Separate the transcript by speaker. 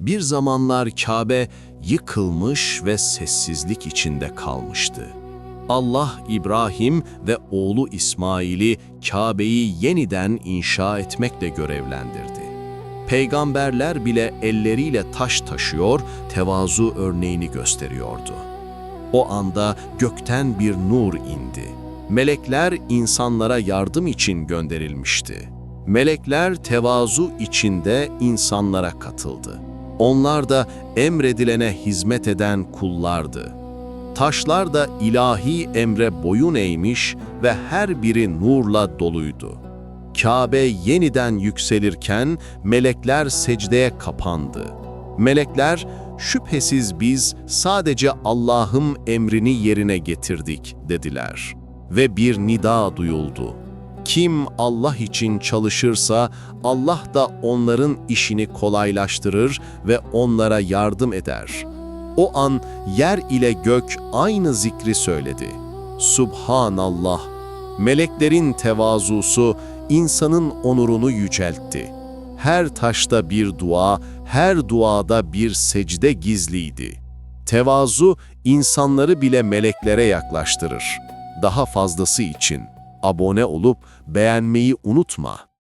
Speaker 1: Bir zamanlar Kabe yıkılmış ve sessizlik içinde kalmıştı. Allah İbrahim ve oğlu İsmail'i Kabe'yi yeniden inşa etmekle görevlendirdi. Peygamberler bile elleriyle taş taşıyor, tevazu örneğini gösteriyordu. O anda gökten bir nur indi. Melekler insanlara yardım için gönderilmişti. Melekler tevazu içinde insanlara katıldı. Onlar da emredilene hizmet eden kullardı. Taşlar da ilahi emre boyun eğmiş ve her biri nurla doluydu. Kabe yeniden yükselirken melekler secdeye kapandı. Melekler, şüphesiz biz sadece Allah'ın emrini yerine getirdik dediler. Ve bir nida duyuldu. Kim Allah için çalışırsa Allah da onların işini kolaylaştırır ve onlara yardım eder. O an yer ile gök aynı zikri söyledi. Subhanallah. Meleklerin tevazusu insanın onurunu yüceltti. Her taşta bir dua, her duada bir secde gizliydi. Tevazu insanları bile meleklere yaklaştırır. Daha fazlası için abone olup beğenmeyi unutma.